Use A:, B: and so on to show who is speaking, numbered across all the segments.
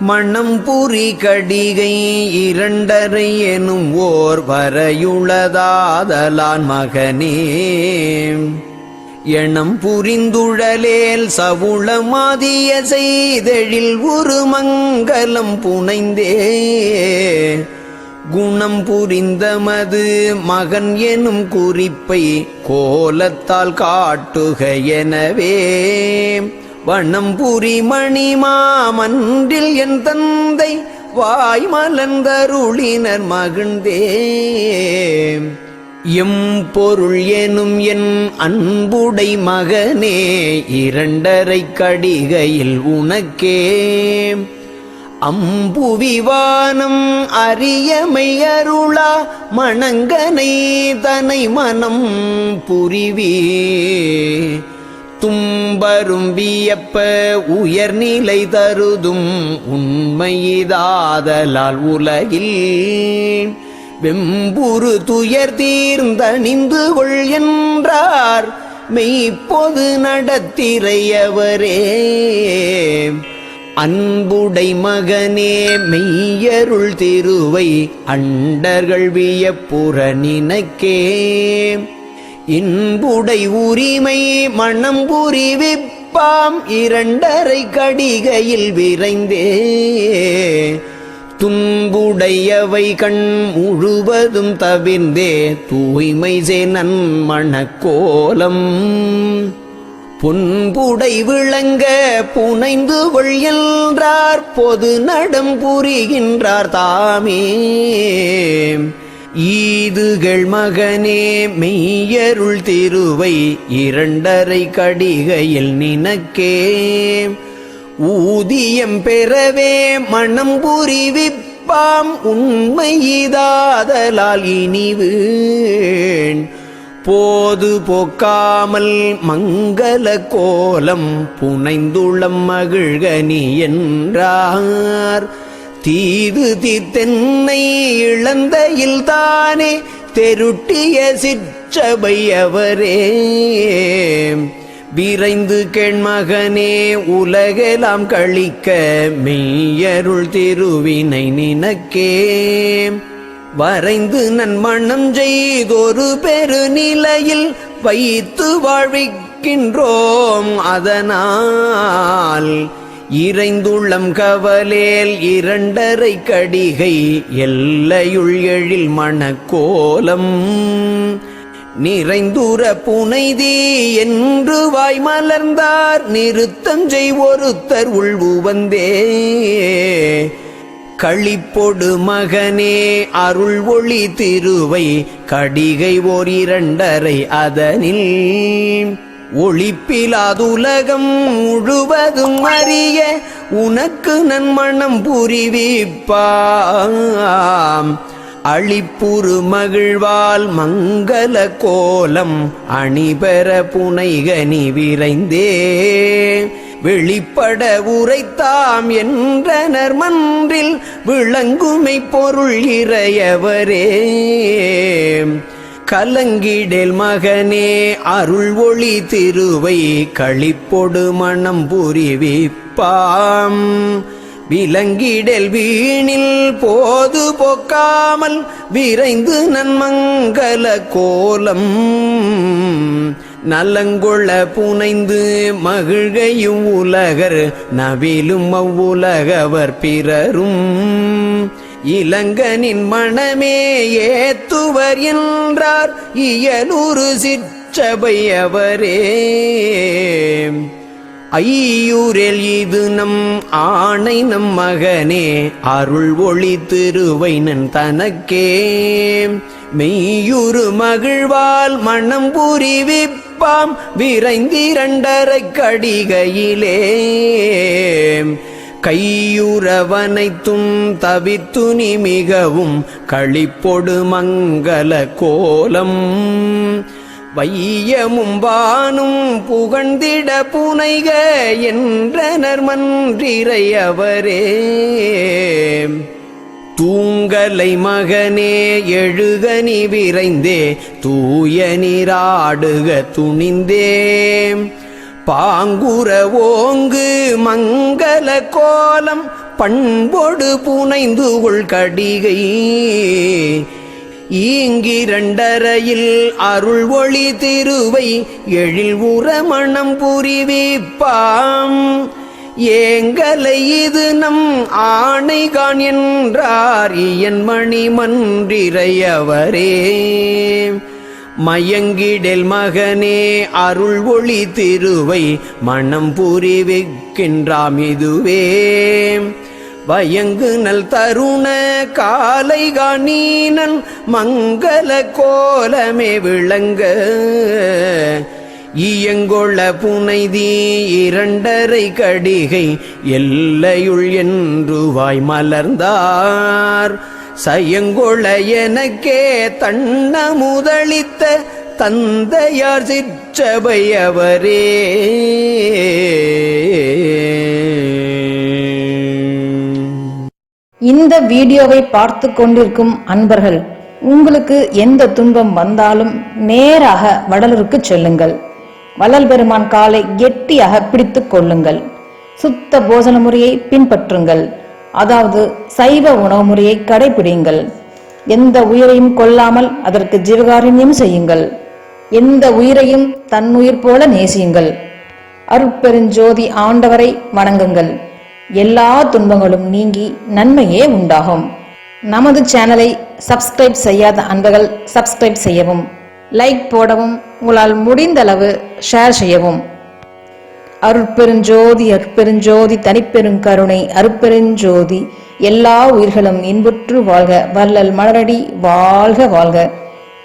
A: மணம் புரி கடிகை இரண்டரை எனும் ஓர் வரையுளதாதலான் மகனே. எணம் புரிந்துழலேல் சவுளமாதிய செய்தெழில் ஒரு மங்கலம் புனைந்தே. குணம் புரிந்தமது மகன் எனும் குறிப்பை கோலத்தால் காட்டுக எனவே. வண்ணம் புரி மணிமாமன்றில் என் தந்தை வாய் மலர்ந்தருளினர் மகிழ்ந்தே. எம் பொருள் எனும் என் அன்புடை மகனே இரண்டரை கடிகையில் உனக்கே. அம்புவிவானம் அரியமை அருளா மணங்கனை தனை மனம் புரிவே தும்பரும் வியப்ப உயர்நிலை தருதும் உண்மையிதாதலால் உலகில். வெம்புரு துயர் தீர்ந்தணிந்து கொள் என்றார். மெய்ப்பொது நடத்திரையவரே அன்புடை மகனே மெய்யருள் திருவை அண்டர்கள் வியப்புற நினைக்கே. இன்புடை உரிமை மனம் புரிவிப்பாம் இரண்டரை கடிகையில் விரைந்தே. துன்புடையவை கண் முழுவதும் தவிர்ந்தே. தூய்மை நன் மணக்கோலம். பொன்புடை விளங்க புனைந்து கொள் என்றார் பொது நடம் புரிகின்றார் தாமே. ஈதுகள் மகனே மெய்யருள் திருவை இரண்டரை கடிகையில் நினக்கே. ஊதியம் பெறவே மனம் புரிவிப்பாம் உண்மையிதாதலால் இனிவு போது போக்காமல் மங்கள கோலம் புனைந்துளம் மகிழ்கனி என்றார். தீது தென்னை இழந்தையில் தானே தெருட்டிய சிற்றபை அவரே விரைந்து கெண்மகனே உலகெலாம் கழிக்க மெய்யருள் திருவினை நினக்கே. வரைந்து நன்மணம் செய்தொரு பெருநிலையில் வைத்து வாழ்விக்கின்றோம் அதனால். இறைந்துள்ளம் கவலேல் இரண்டரை கடிகை எல்லையுள் எழில் மணக்கோலம். நிறைந்துற புனைதி என்று வாய் மலர்ந்தார் நிறுத்தஞ்செய் ஒருத்தர் உள்வு வந்தே களிப்பொடு மகனே அருள் ஒளி திருவை கடிகை ஓர் இரண்டரை அதனில். ஒளிப்பிலாதுலகம் முழுவதும் அறிய உனக்கு நன்மணம் புரிவிப்பாம். அழிப்புறு மகிழ்வால் மங்கள கோலம் அணிபெற புனைகனி விரைந்தே. வெளிப்பட உரைத்தாம் என்றனர் மன்றில் விளங்குமை பொருள் இறையவரே. கலங்கிடேல் மகனே அருள் ஒளி திருவை களிப்பொடு மனம் புரிவிப்பாம். விலங்கிடல் வீணில் போது போக்காமல் விரைந்து நன்மங்கல கோலம். நலங்கொள்ள புனைந்து மகிழ்கையும் உலகர் நவிலும் அவ்வுலகவர் பிறரும். இளங்கனின் மனமே ஏத்துவர் என்றார். இயலூரு சிற்றபை அவரே. ஐயூரில் இது நம் ஆணை நம் மகனே. அருள் ஒளி திருவைனன் தனக்கே. மெய்யுறு மகிழ்வால் மனம் புரிவிப்பாம். விரைந்திரண்டரை கடிகையிலே. கையுறவனைத்தும் தவித்துனி மிகவும் களிப்பொடு மங்கள கோலம். வையமும் வானும் புகழ்ந்திட புனைக என்றனர் மன்றிரை அவரே தூங்கலை மகனே எழுகனி விரைந்தே தூய நீராடுக துணிந்தே. பாங்குற ஓங்கு மங்கள கோலம் பண்பொடு புனைந்து கொள் ஈங்கிரண்டரையில் அருள் ஒளி திருவை எழில் உரமணம் புரிவிப்பாம். ஏங்கலை இது நம் ஆணைகான் என்றார் இயன் மணி மன்றிரையவரே மயங்கிடல் மகனே அருள் ஒளி திருவை மனம் புரிவிக்கின்றாம் இதுவே. வயங்கு நல் தருண காலை காணீனன் மங்கள கோலமே விளங்க. இயங்கொள்ள புனைதி இரண்டரை கடிகை எல்லையுள் என்று வாய் மலர்ந்தார். சயங்கொள்ள எனக்கே தன்ன முதலித்த தந்தையார் சிற்றபையவரே.
B: இந்த வீடியோவை பார்த்து கொண்டிருக்கும் அன்பர்கள் உங்களுக்கு எந்த துன்பம் வந்தாலும் நேராக வடலூருக்கு செல்லுங்கள். வள்ளல் பெருமான் காலை கெட்டியாக பிடித்துக் கொள்ளுங்கள். சுத்த போஜன முறையை பின்பற்றுங்கள். அதாவது சைவ உணவு முறையை கடைபிடிங்கள் எந்த உயிரையும் கொல்லாமல் அதற்கு ஜீவகாரண்யம் செய்யுங்கள். எந்த உயிரையும் தன்னுயிர் போல நேசியுங்கள். அருட்பெருஞ்சோதி ஆண்டவரை வணங்குங்கள். எல்லா துன்பங்களும் நீங்கி நன்மையே உண்டாகும். நமது சேனலை சப்ஸ்கிரைப் செய்யாத அன்பர்கள் சப்ஸ்கிரைப் செய்யவும் லைக் போடவும் உங்களால் முடிந்தளவு ஷேர் செய்யவும். அருட்பெருஞ்சோதி அருட்பெருஞ்சோதி தனிப்பெருங்கருணை அருட்பெருஞ்சோதி எல்லா உயிர்களும் இன்புற்று வாழ்க. வள்ளல் மலரடி வாழ்க வாழ்க.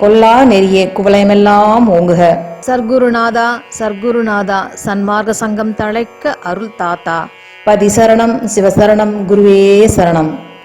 B: கொல்லா நெறியே குவலயமெல்லாம் ஓங்குக. சர்க்குருநாதா சர்க்குருநாதா சன்மார்க்க சங்கம் தழைக்க அருள் தாத்தா பதி சரணம் சிவசரணம் குருவே சரணம்.